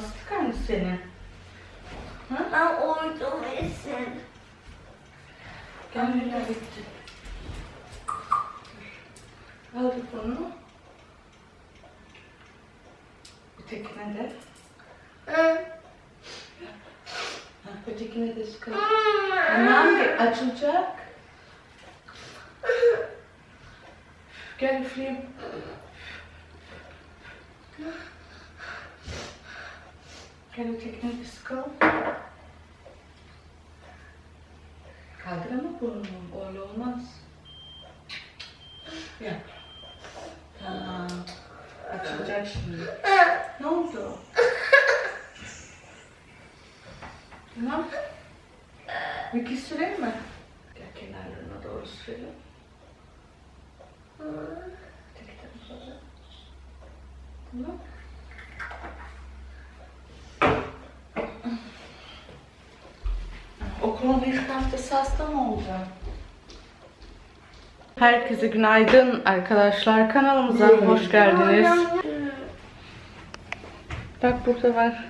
Nasıl tıkanmış seni? Ha? Ben uydum Esin. Gel nereye gitti? Al bunu. Ötekine de. Hı. Ha, ötekine de sıkalım. Tamam bir açılacak. Gel üfleyeyim. Gel ötekine de sıkalım. Kaldır. Öyle olmaz. Yap. Tamam. Açılacak şimdi. Ne oldu? Tamam. Bir sürelim mi? Kenarlarına doğru sürelim. Tek tek sonra. Tamam. Okulun ilk haftası hasta mı olacağım? Herkese günaydın arkadaşlar. Kanalımıza hoş geldiniz. Bak burada var.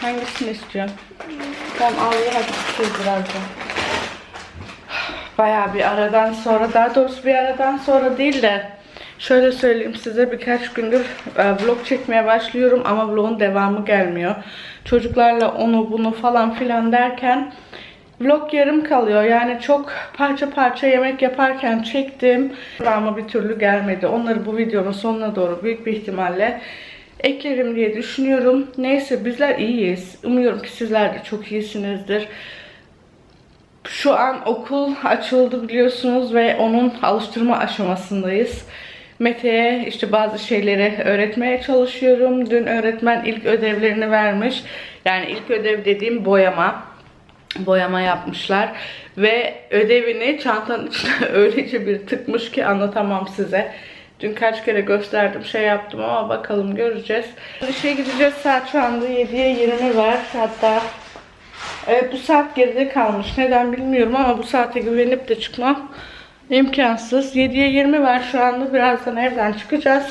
Hangisini istiyorsun? Tamam al ye hadi pişir birazdan. Bayağı bir aradan sonra, daha doğrusu bir aradan sonra değil de şöyle söyleyeyim size birkaç gündür e, vlog çekmeye başlıyorum ama vlogun devamı gelmiyor. Çocuklarla onu bunu falan filan derken vlog yarım kalıyor. Yani çok parça parça yemek yaparken çektim ama bir türlü gelmedi. Onları bu videonun sonuna doğru büyük bir ihtimalle eklerim diye düşünüyorum. Neyse bizler iyiyiz. Umuyorum ki sizler de çok iyisinizdir. Şu an okul açıldı biliyorsunuz ve onun alıştırma aşamasındayız. Mete'ye işte bazı şeyleri öğretmeye çalışıyorum. Dün öğretmen ilk ödevlerini vermiş. Yani ilk ödev dediğim boyama. Boyama yapmışlar. Ve ödevini çantanın içine öylece bir tıkmış ki anlatamam size. Dün kaç kere gösterdim şey yaptım ama bakalım göreceğiz. İşe gideceğiz saat şu anda 7'ye 20 var. Hatta Evet bu saat geride kalmış. Neden bilmiyorum ama bu saate güvenip de çıkmam imkansız. 7'ye 20 var şu anda. Birazdan evden çıkacağız.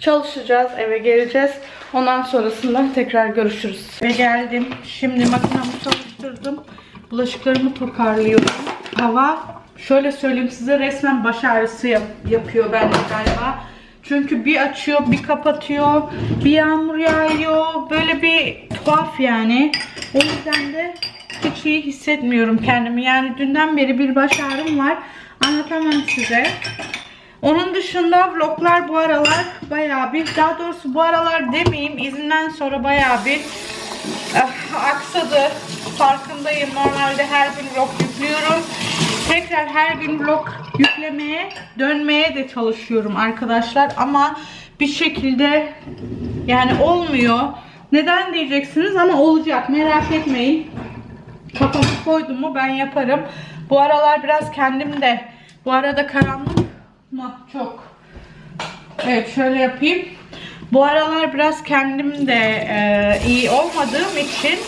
Çalışacağız. Eve geleceğiz. Ondan sonrasında tekrar görüşürüz. Eve geldim. Şimdi makinamı çalıştırdım. Bulaşıklarımı toparlıyorum. Hava şöyle söyleyeyim size resmen baş ağrısı yap- yapıyor bende galiba. Çünkü bir açıyor, bir kapatıyor, bir yağmur yağıyor. Böyle bir tuhaf yani. O yüzden de hiç iyi hissetmiyorum kendimi. Yani dünden beri bir baş ağrım var. Anlatamam size. Onun dışında vloglar bu aralar bayağı bir, daha doğrusu bu aralar demeyeyim, izinden sonra bayağı bir eh, aksadı. Farkındayım. Normalde her gün vlog yüklüyorum. Tekrar her gün vlog yüklemeye, dönmeye de çalışıyorum arkadaşlar. Ama bir şekilde yani olmuyor. Neden diyeceksiniz ama olacak. Merak etmeyin. Kafamı koydum mu ben yaparım. Bu aralar biraz kendim de bu arada karanlık mı? Çok. Evet şöyle yapayım. Bu aralar biraz kendim de e, iyi olmadığım için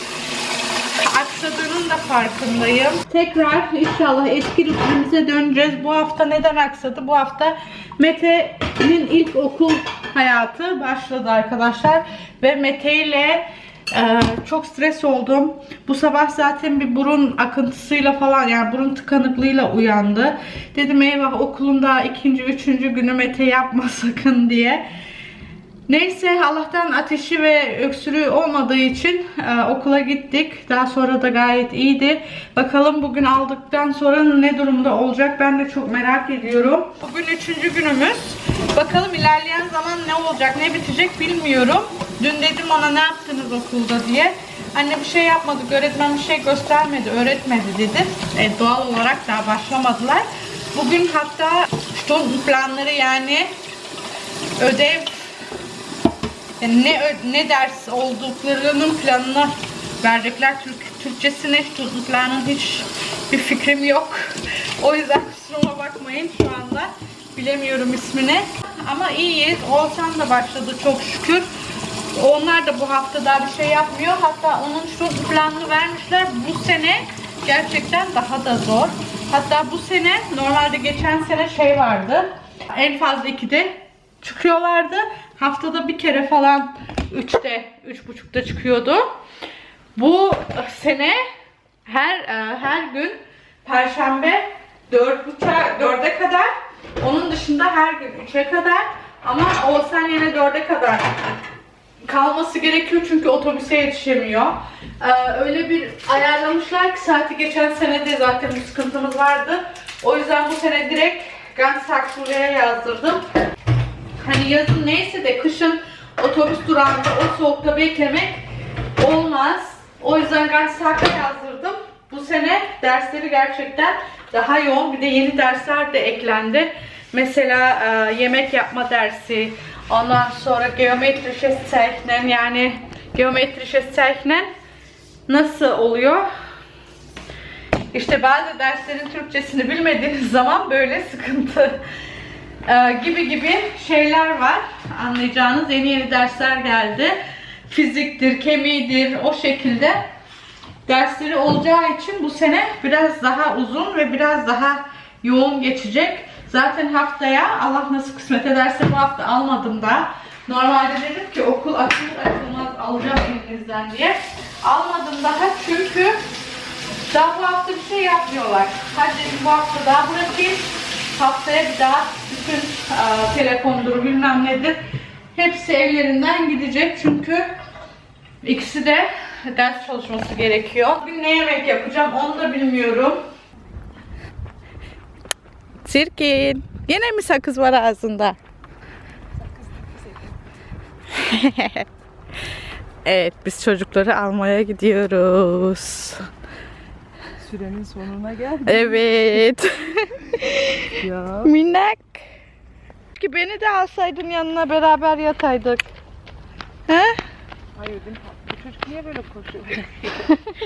aksadığının da farkındayım. Tekrar inşallah eski rutinimize döneceğiz. Bu hafta neden aksadı? Bu hafta Mete'nin ilk okul hayatı başladı arkadaşlar. Ve Mete ile e, çok stres oldum. Bu sabah zaten bir burun akıntısıyla falan yani burun tıkanıklığıyla uyandı. Dedim eyvah okulun daha ikinci, üçüncü günü Mete yapma sakın diye. Neyse Allah'tan ateşi ve öksürüğü olmadığı için e, okula gittik. Daha sonra da gayet iyiydi. Bakalım bugün aldıktan sonra ne durumda olacak ben de çok merak ediyorum. Bugün üçüncü günümüz. Bakalım ilerleyen zaman ne olacak ne bitecek bilmiyorum. Dün dedim ona ne yaptınız okulda diye. Anne bir şey yapmadık öğretmen bir şey göstermedi öğretmedi dedi. E, doğal olarak daha başlamadılar. Bugün hatta Stunden planları yani ödev yani ne ne ders olduklarının planını verecekler. Türk Türkçesine Stundenplan'ın hiç bir fikrim yok. O yüzden kusuruma bakmayın şu anda. Bilemiyorum ismini. Ama iyiyiz. Oğuzhan da başladı çok şükür. Onlar da bu hafta daha bir şey yapmıyor. Hatta onun Stundenplan'ını vermişler. Bu sene gerçekten daha da zor. Hatta bu sene normalde geçen sene şey vardı. En fazla ikide çıkıyorlardı. Haftada bir kere falan 3'te, 3.30'da çıkıyordu. Bu sene her e, her gün perşembe 4.30'a 4'e kadar onun dışında her gün 3'e kadar ama Oğuzhan yine 4'e kadar kalması gerekiyor çünkü otobüse yetişemiyor. Ee, öyle bir ayarlamışlar ki saati geçen sene de zaten bir sıkıntımız vardı. O yüzden bu sene direkt Gansak buraya yazdırdım. Hani yazın neyse de kışın otobüs durağında o soğukta beklemek olmaz. O yüzden Gansak'a yazdırdım. Bu sene dersleri gerçekten daha yoğun. Bir de yeni dersler de eklendi. Mesela e, yemek yapma dersi, ondan sonra geometrische Zeichnen yani geometrische Zeichnen nasıl oluyor? İşte bazı derslerin Türkçesini bilmediğiniz zaman böyle sıkıntı gibi gibi şeyler var. Anlayacağınız yeni yeni dersler geldi. Fiziktir, kemiğidir o şekilde dersleri olacağı için bu sene biraz daha uzun ve biraz daha yoğun geçecek. Zaten haftaya Allah nasıl kısmet ederse bu hafta almadım da. Normalde dedim ki okul açılır açılmaz alacağım elinizden diye. Almadım daha çünkü daha bu hafta bir şey yapmıyorlar. Hadi bu hafta daha bırakayım. Haftaya bir daha bütün e, telefondur bilmem nedir. Hepsi evlerinden gidecek çünkü ikisi de ders çalışması gerekiyor. Bugün ne yemek yapacağım onu da bilmiyorum. Sirkin. Yine mi sakız var ağzında? evet biz çocukları almaya gidiyoruz. Sürenin sonuna geldik Evet. ya. Minnak. Ki beni de alsaydın yanına beraber yataydık. He? Hayır değil mi? Bu çocuk niye böyle koşuyor?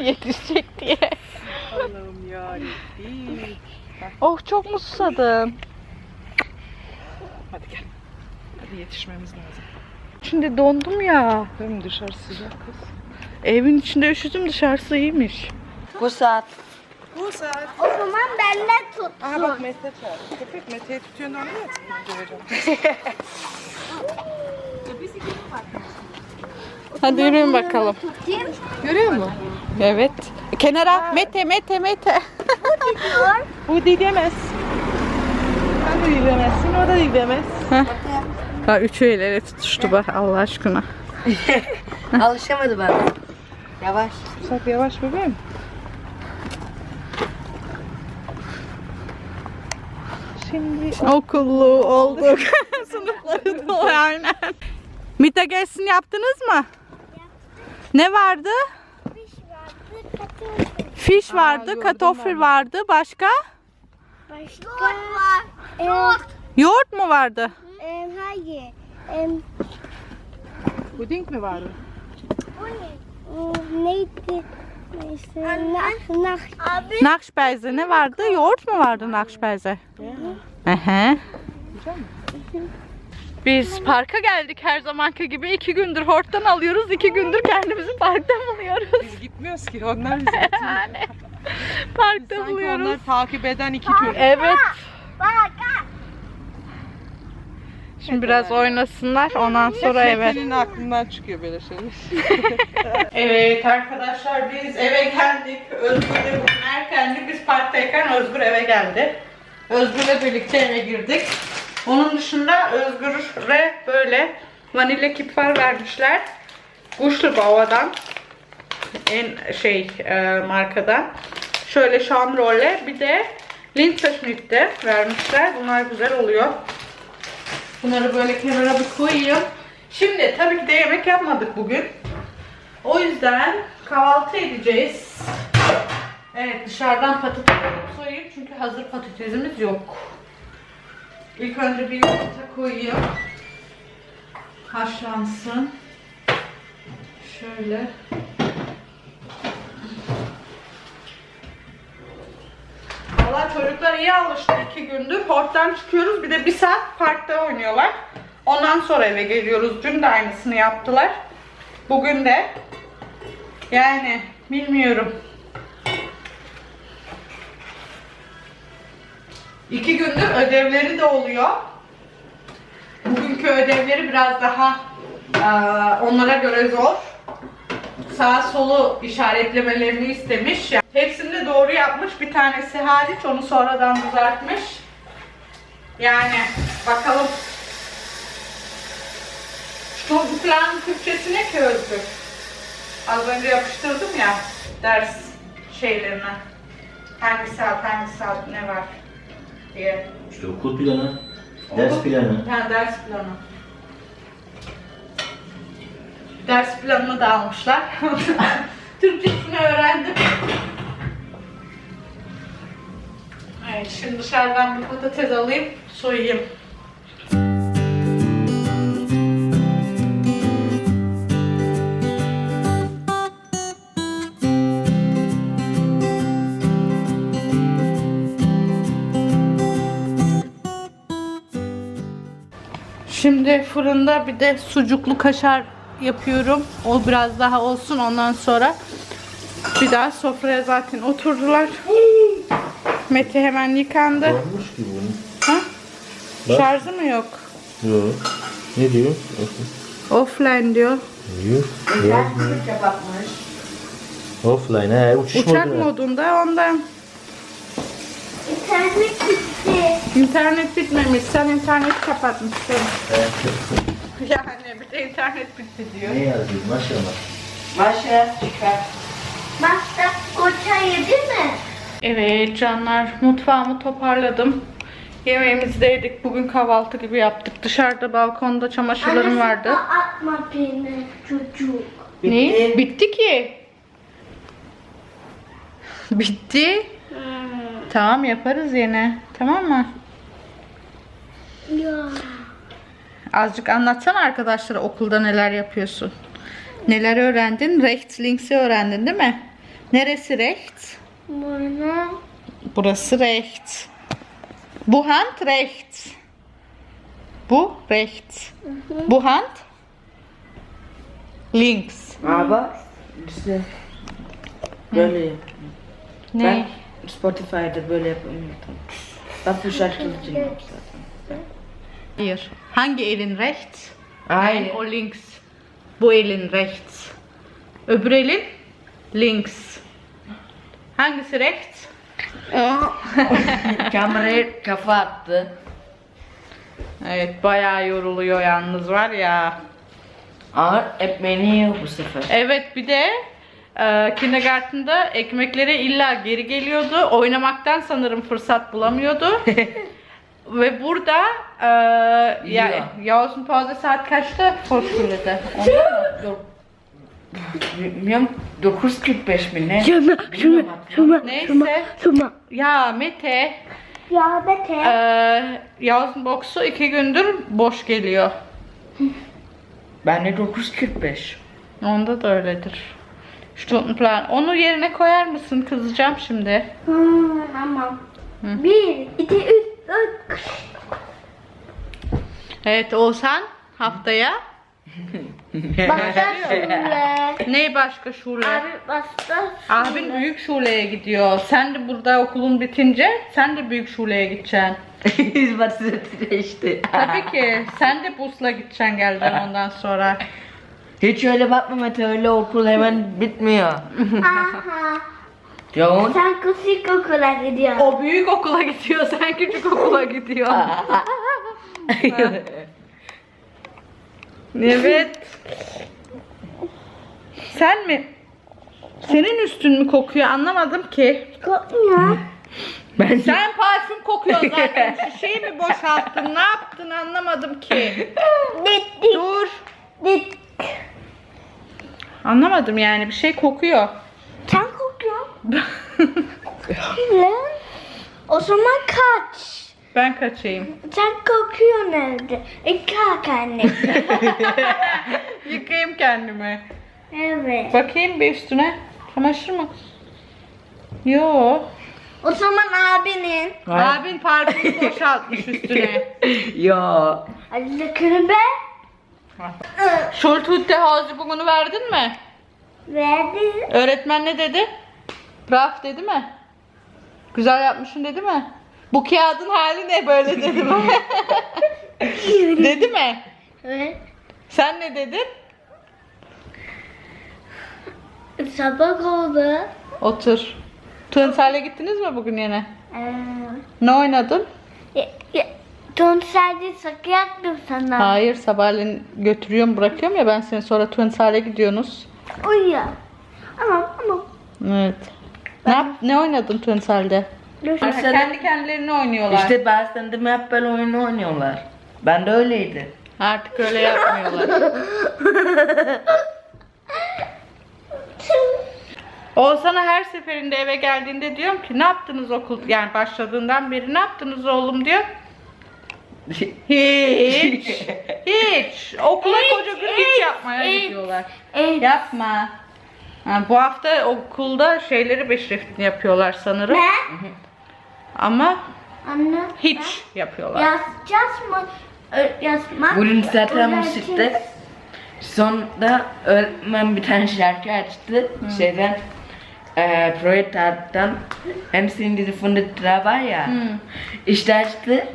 Yetişecek diye. Allah'ım ya. Değil. Oh çok mu susadım? Hadi gel. Hadi yetişmemiz lazım. Şimdi dondum ya. Değil mi? Dışarı sıcak kız. Evin içinde üşüdüm dışarısı iyiymiş. Bu saat. Bu saat. O zaman ben de tut. Aha bak Mete çağır. Köpek Mete'yi tutuyorsun onu ya. Hadi yürüyün bakalım. Tutayım. Görüyor musun? Evet. Kenara. Mete, Mete, Mete. Bu didemez. Sen de didemezsin, o da didemez. Ha, üçü el ele tutuştu bak Allah aşkına. Alışamadı bana. Yavaş. Sak yavaş bebeğim. Şimdi Okullu olduk. Sınıfları da aynen. Mita gelsin yaptınız mı? Ne vardı? Fiş vardı, katofil vardı. Başka? Başka var. Yoğurt. Yoğurt mu vardı? Ee, hayır. Ee, puding mi vardı? bu ne? Neydi? Abi. Nakşbeyze ne vardı? Yoğurt mu vardı nakşbeyze? Ehe. Biz parka geldik her zamanki gibi. iki gündür horttan alıyoruz. iki gündür kendimizi parkta buluyoruz. Biz gitmiyoruz ki, onlar bizi. Yani parkta Sanki buluyoruz. onlar takip eden iki çocuk. Evet. Bak. Şimdi biraz oynasınlar. Ondan sonra eve. Mete'nin aklından çıkıyor böyle şeyler. Evet arkadaşlar biz eve geldik. Özgür de bugün erkendi. Biz parktayken Özgür eve geldi. Özgür'le birlikte eve girdik. Onun dışında Özgür'e böyle vanilya kipfer vermişler. Kuşlu Bava'dan. En şey e, markadan. Şöyle şamrolle bir de Linzerschnitt'te vermişler. Bunlar güzel oluyor. Bunları böyle kenara bir koyayım. Şimdi tabii ki de yemek yapmadık bugün. O yüzden kahvaltı edeceğiz. Evet dışarıdan patates alıp soyayım çünkü hazır patatesimiz yok. İlk önce bir yumurta koyayım. Haşlansın. Şöyle. Valla çocuklar iyi alıştı iki gündür. Horttan çıkıyoruz bir de bir saat parkta oynuyorlar. Ondan sonra eve geliyoruz. Dün de aynısını yaptılar. Bugün de. Yani bilmiyorum. İki gündür ödevleri de oluyor. Bu bugünkü ödevleri biraz daha onlara göre zor. Sağ solu işaretlemelerini istemiş. Yani hepsini de doğru yapmış. Bir tanesi hariç onu sonradan düzeltmiş. Yani bakalım. Planın Türkçesi ne ki Özgür? Az önce yapıştırdım ya ders şeylerine. Hangi saat, hangi saat ne var diye. İşte okul planı, ders Okul- planı. Ha, ders planı. Ders planını da almışlar. Türkçesini öğrendim. Evet, şimdi dışarıdan bir patates alayım, soyayım. Şimdi fırında bir de sucuklu kaşar yapıyorum. O biraz daha olsun ondan sonra bir daha sofraya zaten oturdular. Mete hemen yıkandı. Olmuş ki bunun. Ha? Bak. Şarjı mı yok? Yok. Ne diyor? Offline diyor. Yok. Offline he uçuş Uçak moduna. modunda ondan. İnternet gitti. İnternet bitmemiş. Sen internet kapatmışsın. Yani bir de internet bitti diyor. Ne yazıyor maşallah. Başla çıkar. Başta koça yedi mi? Evet canlar mutfağımı toparladım. Yemeğimizi de yedik. Bugün kahvaltı gibi yaptık. Dışarıda balkonda çamaşırlarım vardı. Atma beni çocuk. Ne? Bitti ki. Bitti. Tamam yaparız yine. Tamam mı? Ya. Azıcık anlatsana arkadaşlara okulda neler yapıyorsun. Neler öğrendin? Rechts, links'i öğrendin değil mi? Neresi rechts? Bana Burası rechts. Bu hand rechts. Bu rechts. Bu hand links. Ama işte böyle. Ne? Ben Spotify'da böyle yapamıyorum. Bak bu şarkıyı dinliyorum zaten. Hayır. Hangi elin rechts? Aynen. O links. Bu elin rechts. Öbür elin links. Hangisi rechts? Kameraya kafa attı. Evet bayağı yoruluyor yalnız var ya. Ama ekmeğini yiyor bu sefer. Evet bir de e, kindergarten'da ekmekleri illa geri geliyordu. Oynamaktan sanırım fırsat bulamıyordu. Ve burada e, ya, Yiyor. Yavuz'un pauze saat kaçta? Dur. Bilmiyorum 9.45 mi ne? Şuna şuna şuna Neyse. şuna. Ya Mete Ya Bete. e, Yavuz'un boksu iki gündür boş geliyor. Ben de 9.45. Onda da öyledir. Stundenplan. Onu yerine koyar mısın? Kızacağım şimdi. Hmm, tamam. Bir, iki, üç. Evet Oğuzhan haftaya. Başta şule. Ne başka şule? Abi başta Abin büyük şuleye gidiyor. Sen de burada okulun bitince sen de büyük şuleye gideceksin. Hizmet işte. Tabii ki. Sen de busla gideceksin geleceksin ondan sonra. Hiç öyle bakma Mete öyle okul hemen bitmiyor. Aha. Yoğun. Sen küçük okula gidiyorsun. O büyük okula gidiyor. Sen küçük okula gidiyorsun. evet. Sen mi? Senin üstün mü kokuyor anlamadım ki. Korkmuyor. ben Sen parfüm kokuyor zaten. Şişeyi mi boşalttın? Ne yaptın anlamadım ki. Dik Dur. dik. Anlamadım yani bir şey kokuyor. O zaman kaç. ben kaçayım. Sen kokuyorsun evde. E kalk anne. Yıkayayım kendimi. evet. Bakayım bir üstüne. Çamaşır mı? Yo. O zaman abinin. Abin parfümü boşaltmış üstüne. Ya. Hadi dökülün be. Hause bugünü verdin mi? Verdi. Öğretmen ne dedi? Raf dedi mi? Güzel yapmışsın dedi mi? Bu kağıdın hali ne böyle dedi mi? Dedi mi? Evet. Sen ne dedin? Sabah oldu. Otur. Tunsel'e gittiniz mi bugün yine? Ee, Ne oynadın? sadece sakı yaktım sana. Hayır sabahleyin götürüyorum bırakıyorum ya ben seni sonra Tunsel'e gidiyorsunuz. Uyuyor. Ama ama. Evet. Ne, yap, ne oynadın Tunsel'de? Tunsel'de- Kendi kendilerine oynuyorlar. İşte bazen de hep böyle oyun oynuyorlar. Ben de öyleydi. Artık öyle yapmıyorlar. Oğuzhan'a her seferinde eve geldiğinde diyorum ki ne yaptınız okul yani başladığından beri ne yaptınız oğlum diyor. Hiç. Hiç. Okula koca gün hiç yapmaya hiç, gidiyorlar. hiç. Yapma. Ha, bu hafta okulda şeyleri beşreftini yapıyorlar sanırım. Ne? Ama Anne. hiç yapıyorlar. Yazacağız mı? Ö- Yazmak. Bugün zaten müzikte sonunda öğretmen bir tane şarkı açtı. Şeyden eee Proletar'dan hem senin dizi fındıklar var ya. İşte açtı.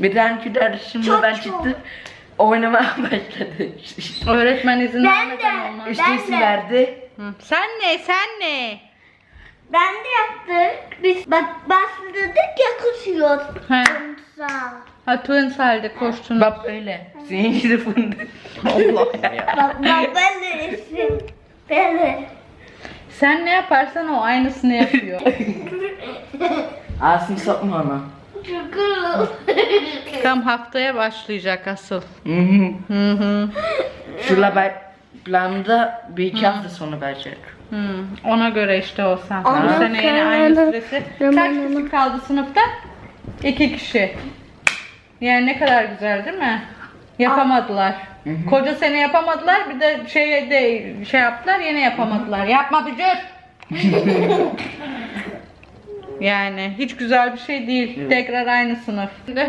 Bir tane arkadaşımla ben çıktım. Oynamaya başladı. Öğretmen izin Ben vermeden de. olmaz. İşte Ben isim de. verdi. Hı. Sen ne? Sen ne? Ben de yaptık. Biz bak başladık yakışıyor. He. Sağ. Ha Tunsel'de koştun. Bak öyle. Senin dizi fındık. Allah ya. Bak bak ben de isim. Böyle. Sen ne yaparsan o aynısını yapıyor. Ağzını sokma ona. Çukur. Tam haftaya başlayacak asıl. Hı hı. Hı hı. Şurada ben planda bir iki hafta sonra verecek. Hı. Ona göre işte o sen. Bu sene yine aynı süresi. Kaç kişi kaldı sınıfta? İki kişi. Yani ne kadar güzel değil mi? Yapamadılar. Koca sene yapamadılar. Bir de şey de şey yaptılar yine yapamadılar. Yapma bücür. yani hiç güzel bir şey değil. Tekrar aynı sınıf. Şimdi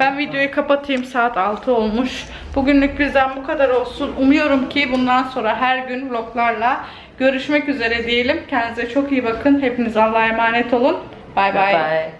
ben videoyu kapatayım. Saat 6 olmuş. Bugünlük bizden bu kadar olsun. Umuyorum ki bundan sonra her gün vloglarla görüşmek üzere diyelim. Kendinize çok iyi bakın. Hepiniz Allah'a emanet olun. Bay bay.